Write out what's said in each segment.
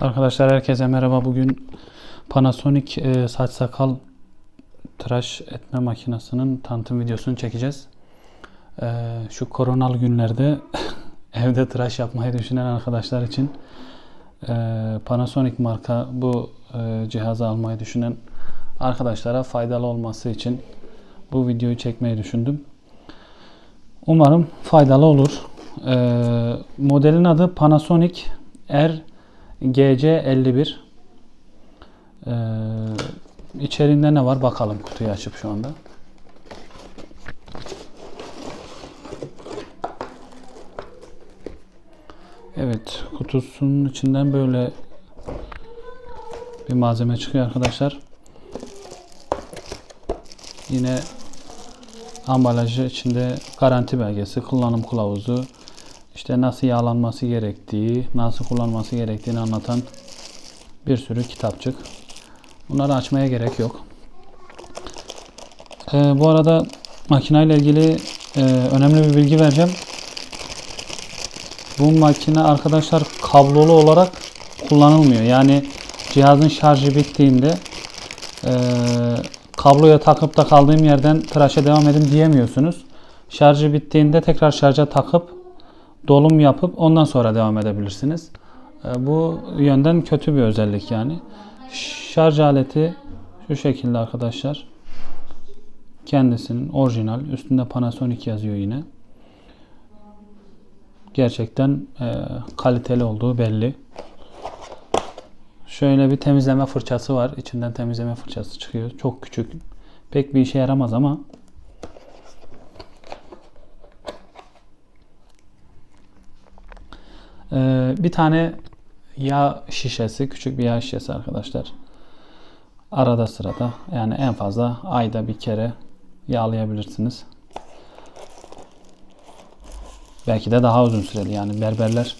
Arkadaşlar herkese merhaba. Bugün Panasonic e, saç sakal tıraş etme makinesinin tanıtım videosunu çekeceğiz. E, şu koronalı günlerde evde tıraş yapmayı düşünen arkadaşlar için e, Panasonic marka bu e, cihazı almayı düşünen arkadaşlara faydalı olması için bu videoyu çekmeyi düşündüm. Umarım faydalı olur. E, modelin adı Panasonic R GC51 ee, içerinde ne var bakalım kutuyu açıp şu anda. Evet kutusunun içinden böyle bir malzeme çıkıyor arkadaşlar. Yine ambalajı içinde garanti belgesi, kullanım kılavuzu, işte nasıl yağlanması gerektiği, nasıl kullanması gerektiğini anlatan bir sürü kitapçık. Bunları açmaya gerek yok. Ee, bu arada makineyle ilgili e, önemli bir bilgi vereceğim. Bu makine arkadaşlar kablolu olarak kullanılmıyor. Yani cihazın şarjı bittiğinde e, kabloya takıp da kaldığım yerden tıraşa devam edin diyemiyorsunuz. Şarjı bittiğinde tekrar şarja takıp dolum yapıp ondan sonra devam edebilirsiniz. E, Bu yönden kötü bir özellik yani. Şarj aleti şu şekilde arkadaşlar. Kendisinin orijinal. Üstünde Panasonic yazıyor yine. Gerçekten e, kaliteli olduğu belli. Şöyle bir temizleme fırçası var. İçinden temizleme fırçası çıkıyor. Çok küçük. Pek bir işe yaramaz ama Ee, bir tane yağ şişesi, küçük bir yağ şişesi arkadaşlar. Arada sırada yani en fazla ayda bir kere yağlayabilirsiniz. Belki de daha uzun süreli yani berberler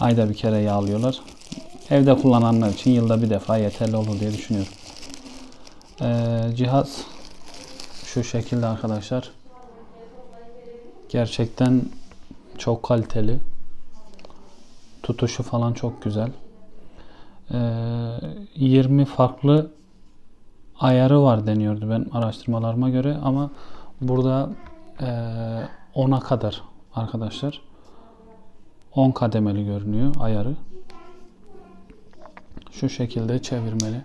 ayda bir kere yağlıyorlar. Evde kullananlar için yılda bir defa yeterli olur diye düşünüyorum. Ee, cihaz şu şekilde arkadaşlar. Gerçekten çok kaliteli. Tutuşu falan çok güzel. Ee, 20 farklı ayarı var deniyordu ben araştırmalarıma göre ama burada e, 10'a kadar arkadaşlar 10 kademeli görünüyor ayarı. Şu şekilde çevirmeli.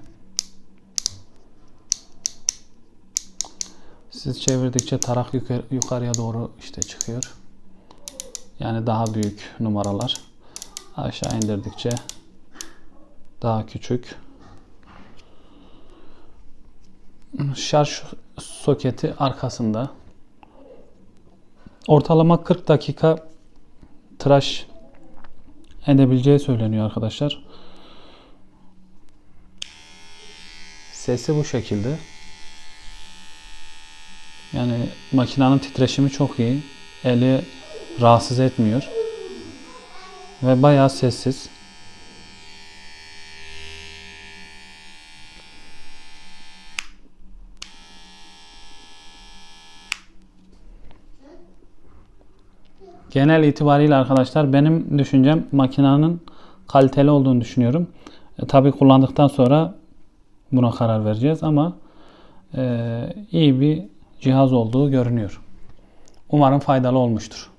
Siz çevirdikçe tarak yukarı, yukarıya doğru işte çıkıyor. Yani daha büyük numaralar. Aşağı indirdikçe daha küçük. Şarj soketi arkasında. Ortalama 40 dakika tıraş edebileceği söyleniyor arkadaşlar. Sesi bu şekilde. Yani makinenin titreşimi çok iyi. Eli rahatsız etmiyor. Ve bayağı sessiz. Genel itibariyle arkadaşlar benim düşüncem makinenin kaliteli olduğunu düşünüyorum. E, Tabi kullandıktan sonra buna karar vereceğiz ama e, iyi bir cihaz olduğu görünüyor. Umarım faydalı olmuştur.